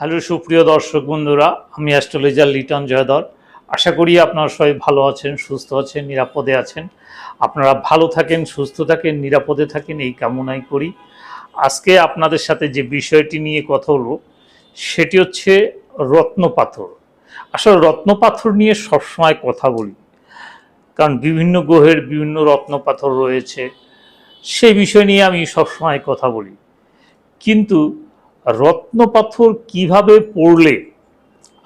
Hello সুপ্রিয় দর্শক বন্ধুরা, আমি অ্যাস্ট্রোলজার লিটন জয়দর আশা করি আপনারা সবাই ভালো আছেন, সুস্থ আছেন, নিরাপদে আছেন। আপনারা ভালো থাকেন, সুস্থ থাকেন, নিরাপদে থাকেন, এই কামনাই করি। আজকে আপনাদের সাথে যে বিষয়টি নিয়ে কথা বলব, সেটি হচ্ছে রত্নপাথর আসলে রত্নপাথর নিয়ে সবসময় কথা বলি, কারণ বিভিন্ন গ্রহের বিভিন্ন রত্ন পাথর রয়েছে সেই বিষয় নিয়ে আমি সবসময় কথা বলি। কিন্তু রত্ন পাথর কীভাবে পড়লে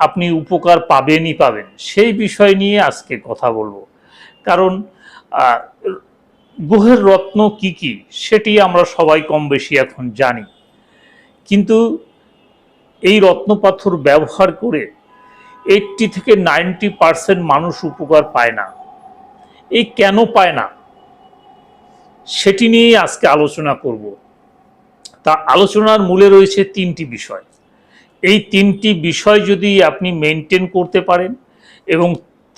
আপনি উপকার পাবেনই পাবেন, সেই বিষয় নিয়ে আজকে কথা বলব। কারণ গ্রহের রত্ন কি কি, সেটি আমরা সবাই কম বেশি এখন জানি। কিন্তু এই রত্ন পাথর ব্যবহার করে এইটটি থেকে নাইনটি পার্সেন্ট মানুষ উপকার পায় না। এই কেন পায় না, সেটি নিয়েই আজকে আলোচনা করব। তা আলোচনার মূলে রয়েছে তিনটি বিষয়। এই তিনটি বিষয় যদি আপনি মেনটেন করতে পারেন এবং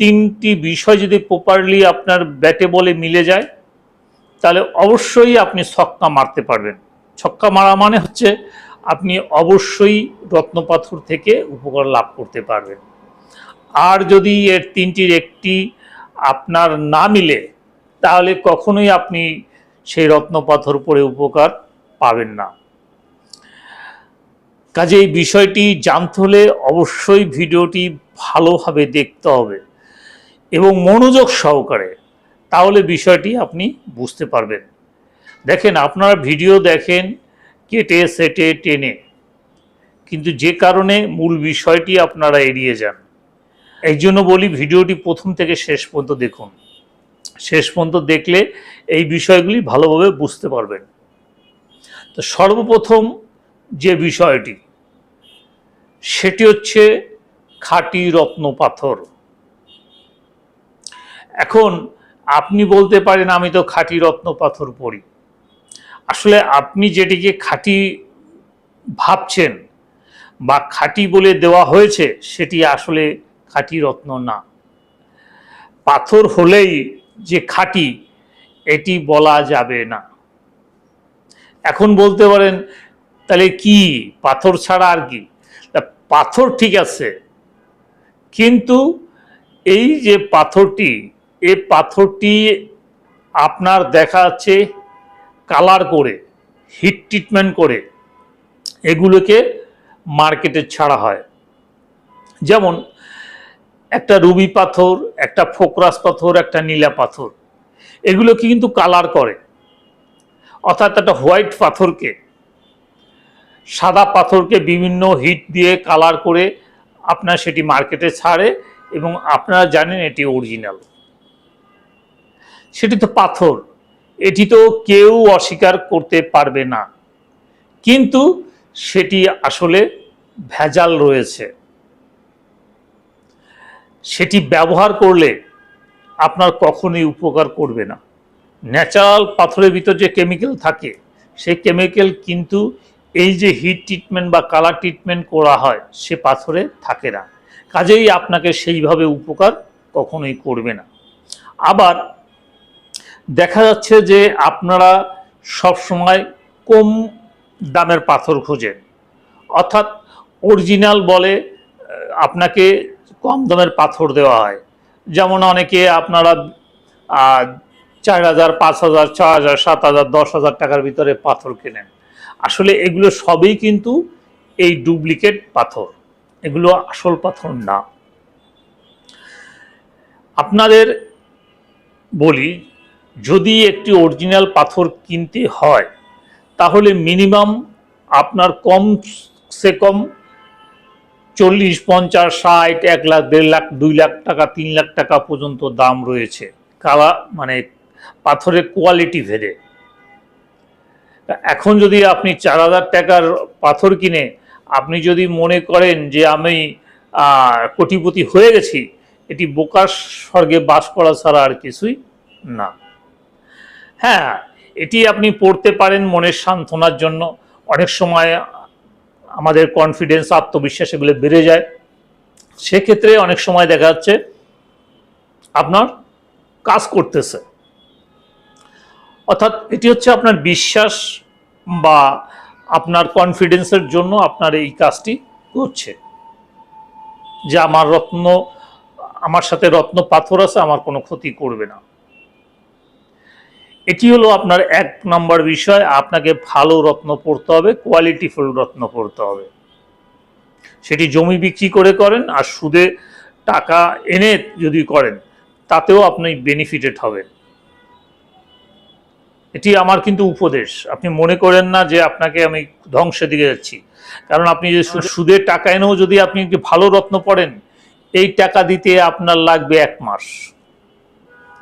তিনটি বিষয় যদি প্রপারলি আপনার ব্যাটে বলে মিলে যায়, তাহলে অবশ্যই আপনি ছক্কা মারতে পারবেন। ছক্কা মারা মানে হচ্ছে আপনি অবশ্যই রত্নপাথর থেকে উপকার লাভ করতে পারবেন। আর যদি এর তিনটির একটি আপনার না মিলে, তাহলে কখনোই আপনি সেই রত্নপাথর পরে উপকার পাবেন না। কাজে এই বিষয়টি জানতে হলে অবশ্যই ভিডিওটি ভালোভাবে দেখতে হবে এবং মনোযোগ সহকারে তাহলে বিষয়টি আপনি বুঝতে পারবেন। দেখেন, আপনারা ভিডিও দেখেন, কেটে, সেটে, টেনে। কিন্তু যে কারণে মূল বিষয়টি আপনারা এড়িয়ে যান। এই জন্য বলি, ভিডিওটি প্রথম থেকে শেষ পর্যন্ত দেখুন। শেষ পর্যন্ত দেখলে এই বিষয়গুলি ভালোভাবে বুঝতে পারবেন। তো সর্বপ্রথম যে বিষয়টি সেটি হচ্ছে খাঁটি রত্ন পাথর। এখন আপনি বলতে পারেন, আমি তো খাঁটি রত্ন পাথর পড়ি আসলে আপনি যেটিকে খাঁটি ভাবছেন বা খাঁটি বলে দেওয়া হয়েছে, সেটি আসলে খাঁটি রত্ন না। পাথর হলেই যে খাঁটি, এটি বলা যাবে না। এখন বলতে পারেন, তাহলে কি? পাথর ছাড়া আর কি? পাথর ঠিক আছে, কিন্তু এই যে পাথরটি, এ পাথরটি আপনার দেখা যাচ্ছে কালার করে, হিট ট্রিটমেন্ট করে, এগুলোকে মার্কেটে ছাড়া হয়। যেমন একটা রুবি পাথর, একটা ফোকরাস পাথর, একটা নীলা পাথর, এগুলোকে কিন্তু কালার করে। অর্থাৎ একটা হোয়াইট পাথরকে সাদা পাথরকে বিভিন্ন হিট দিয়ে কালার করে আপনার সেটি মার্কেটে ছাড়ে এবং আপনারা জানেন এটি অরিজিনাল। সেটি তো পাথর, এটি তো কেউ অস্বীকার করতে পারবে না। কিন্তু সেটি আসলে ভেজাল রয়েছে। সেটি ব্যবহার করলে আপনার কখনোই উপকার করবে না। ন্যাচারাল পাথরের ভিতর যে কেমিক্যাল থাকে, সেই কেমিক্যাল কিন্তু এই যে হিট ট্রিটমেন্ট বা কালার ট্রিটমেন্ট করা হয়, সে পাথরে থাকে না। কাজেই আপনাকে সেইভাবে উপকার কখনোই করবে না। আবার দেখা যাচ্ছে যে আপনারা সবসময় কম দামের পাথর খোঁজেন। অর্থাৎ অরিজিনাল বলে আপনাকে কম দামের পাথর দেওয়া হয়। যেমন অনেকে আপনারা চার হাজার, পাঁচ হাজার ছ হাজার, সাত হাজার, দশ হাজার টাকার ভিতরে পাথর কেনেন। আসলে এগুলো সবই কিন্তু এই ডুপ্লিকেট পাথর। এগুলো আসল পাথর না। আপনাদের বলি, যদি একটি অরিজিনাল পাথর কিনতে হয়, তাহলে মিনিমাম আপনার কম সে কম চল্লিশ, পঞ্চাশ, ষাট, এক লাখ, দেড় লাখ, দুই লাখ টাকা, তিন লাখ টাকা পর্যন্ত দাম রয়েছে। কালা মানে পাথরের কোয়ালিটি ভেদে। এখন যদি আপনি চার হাজার টাকার পাথর কিনে আপনি যদি মনে করেন যে আমি কোটিপতি হয়ে গেছি, এটি বোকার স্বর্গে বাস করা ছাড়া আর কিছুই না। হ্যাঁ এটি আপনি পড়তে পারেন মনের সান্ত্বনার জন্য। অনেক সময় আমাদের কনফিডেন্স আত্মবিশ্বাস এগুলো বেড়ে যায়। সেক্ষেত্রে অনেক সময় দেখা যাচ্ছে আপনার কাজ করতেছে। অর্থাৎ এটি হচ্ছে আপনার বিশ্বাস বা আপনার কনফিডেন্সের জন্য আপনার এই কাজটি করছে। যে আমার রত্ন, আমার সাথে রত্ন পাথর আছে, আমার কোনো ক্ষতি করবে না। এটি হলো আপনার এক নম্বর বিষয়, আপনাকে ভালো রত্ন পড়তে হবে কোয়ালিটিফুল রত্ন পড়তে হবে। সেটি জমি বিক্রি করে করেন আর সুদে টাকা এনে যদি করেন, তাতেও আপনি বেনিফিটেড হবেন। এটি আমার কিন্তু উপদেশ। আপনি মনে করেন না যে আপনাকে আমি ধ্বংসের দিকে যাচ্ছি। কারণ আপনি যে সুদের টাকা এনেও যদি আপনি একটি ভালো রত্ন পড়েন, এই টাকা দিতে আপনার লাগবে এক মাস।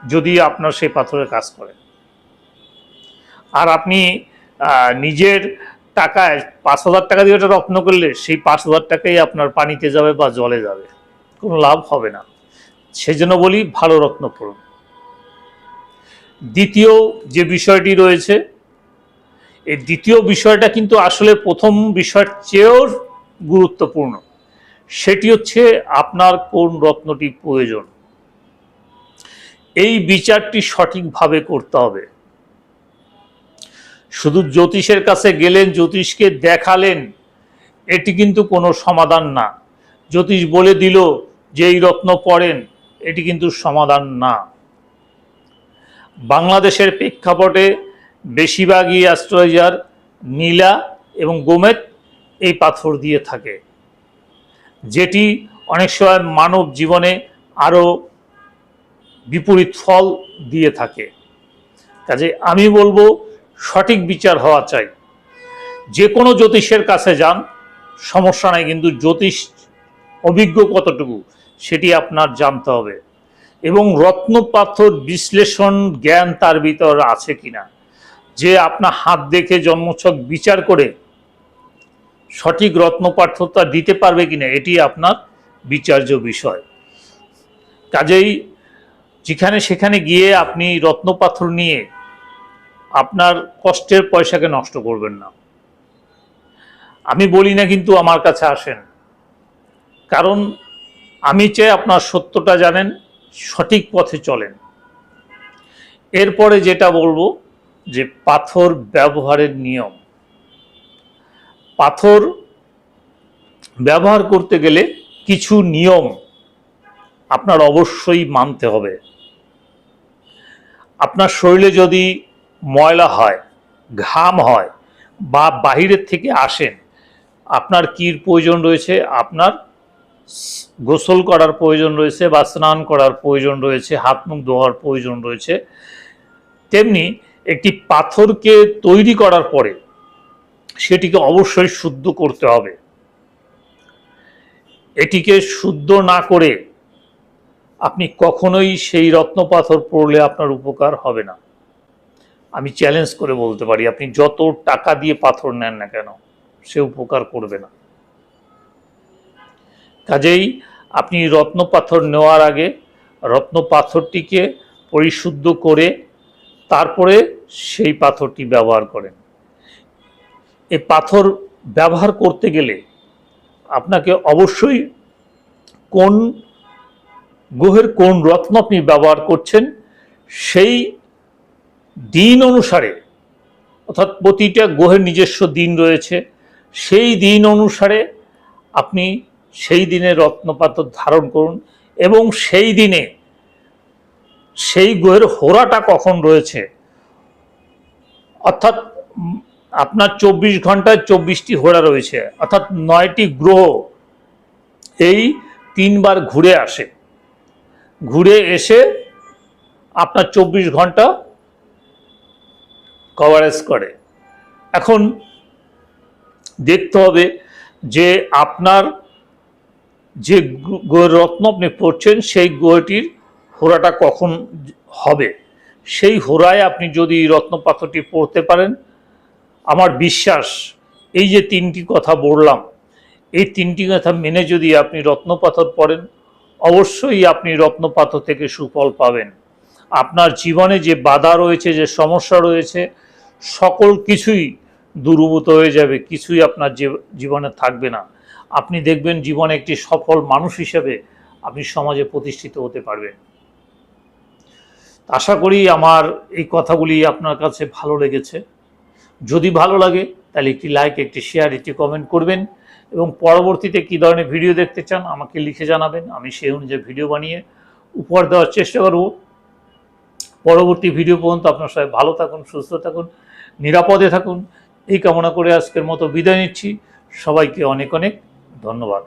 যদি আপনার সেই পাথরের কাজ করে আর আপনি নিজের টাকায় পাঁচ হাজার টাকা দিয়ে ওটা রত্ন করলে, সেই পাঁচ হাজার টাকাই আপনার পানিতে যাবে বা জলে যাবে। কোনো লাভ হবে না। সেজন্য বলি, ভালো রত্ন পড়ুন। দ্বিতীয় যে বিষয়টি রয়েছে, এই দ্বিতীয় বিষয়টা কিন্তু আসলে প্রথম বিষয়ের চেয়েও গুরুত্বপূর্ণ। সেটি হচ্ছে আপনার কোন রত্নটি প্রয়োজন। এই বিচারটি সঠিকভাবে করতে হবে। শুধু জ্যোতিষের কাছে গেলেন, জ্যোতিষকে দেখালেন, এটি কিন্তু কোনো সমাধান না। জ্যোতিষ বলে দিল যে এই রত্ন পড়েন, এটি কিন্তু সমাধান না। বাংলাদেশের প্রেক্ষাপটে বেশিরভাগই অ্যাস্ট্রোলজার নীলা এবং গোমেদ এই পাথর দিয়ে থাকে, যেটি অনেক সময় মানব জীবনে আরও বিপরীত ফল দিয়ে থাকে। কাজে আমি বলব, সঠিক বিচার হওয়া চাই। যে কোনো জ্যোতিষের কাছে যান, সমস্যা নাই, কিন্তু জ্যোতিষ অভিজ্ঞ কতটুকু, সেটি আপনার জানতে হবে। এবং রত্নপাথর বিশ্লেষণ জ্ঞান তার ভিতর আছে কিনা? যে আপনার হাত দেখে জন্মছক বিচার করে সঠিক রত্নপাঠতা দিতে পারবে কিনা, এটি আপনার বিচার্য বিষয়। কাজেই যেখানে সেখানে গিয়ে আপনি রত্নপাথর নিয়ে আপনার কষ্টের পয়সাকে নষ্ট করবেন না। আমি বলি না কিন্তু আমার কাছে আসেন। কারণ আমি চাই আপনার সত্যটা জানেন সঠিক পথে চলেন। এরপরে যেটা বলব যে পাথর ব্যবহারের নিয়ম। পাথর ব্যবহার করতে গেলে কিছু নিয়ম আপনার অবশ্যই মানতে হবে। আপনার শরীরে যদি ময়লা হয়, ঘাম হয় বা বাহিরের থেকে আসেন, আপনার কির প্রয়োজন রয়েছে, আপনার গোসল করার প্রয়োজন রয়েছে বা স্নান করার প্রয়োজন রয়েছে, হাত মুখ ধোয়ার প্রয়োজন রয়েছে। তেমনি একটি পাথরকে তৈরি করার পরে সেটিকে অবশ্যই শুদ্ধ করতে হবে। এটিকে শুদ্ধ না করে আপনি কখনোই সেই রত্ন পাথর পড়লে আপনার উপকার হবে না। আমি চ্যালেঞ্জ করে বলতে পারি, আপনি যত টাকা দিয়ে পাথর নেন না কেন, সে উপকার করবে না। কাজেই আপনি রত্ন পাথর নেওয়ার আগে রত্ন পাথরটিকে পরিশুদ্ধ করে তারপরে সেই পাথরটি ব্যবহার করেন। এই পাথর ব্যবহার করতে গেলে আপনাকে অবশ্যই কোন গ্রহের কোন রত্ন আপনি ব্যবহার করছেন সেই দিন অনুসারে, অর্থাৎ প্রতিটা গ্রহের নিজস্ব দিন রয়েছে, সেই দিন অনুসারে আপনি সেই দিনে রত্নপাথর ধারণ করুন এবং সেই দিনে সেই গ্রহের হোরাটা কখন রয়েছে? অর্থাৎ আপনার চব্বিশ ঘন্টায় চব্বিশটি হোরা রয়েছে, অর্থাৎ নয়টি গ্রহ এই তিনবার ঘুরে আসে। ঘুরে এসে আপনার চব্বিশ ঘণ্টা কভারেজ করে। এখন দেখতে হবে যে আপনার যে গোয়ের রত্ন আপনি পড়ছেন, সেই গ্রহটির হোরাটা কখন হবে? সেই হোরায় আপনি যদি রত্ন পাথরটি পড়তে পারেন, আমার বিশ্বাস, এই যে তিনটি কথা বললাম, এই তিনটি কথা মেনে যদি আপনি রত্ন পাথর পড়েন, অবশ্যই আপনি রত্ন পাথর থেকে সুফল পাবেন। আপনার জীবনে যে বাধা রয়েছে, যে সমস্যা রয়েছে, সকল কিছুই দূরীভূত হয়ে যাবে, কিছুই আপনার জীবনে থাকবে না। আপনি দেখবেন জীবনে একটি সফল মানুষ হিসেবে আপনি সমাজে প্রতিষ্ঠিত হতে পারবেন। আশা করি আমার এই কথাগুলি আপনার কাছে ভালো লেগেছে। যদি ভালো লাগে, তাহলে একটি লাইক একটি শেয়ার একটি কমেন্ট করবেন এবং পরবর্তীতে কী ধরনের ভিডিও দেখতে চান আমাকে লিখে জানাবেন। আমি সেই অনুযায়ী ভিডিও বানিয়ে উপহার দেওয়ার চেষ্টা করব। পরবর্তী ভিডিও পর্যন্ত আপনার সবাই ভালো থাকুন, সুস্থ থাকুন, নিরাপদে থাকুন। এই কামনা করে আজকের মতো বিদায় নিচ্ছি। সবাইকে অনেক অনেক ধন্যবাদ।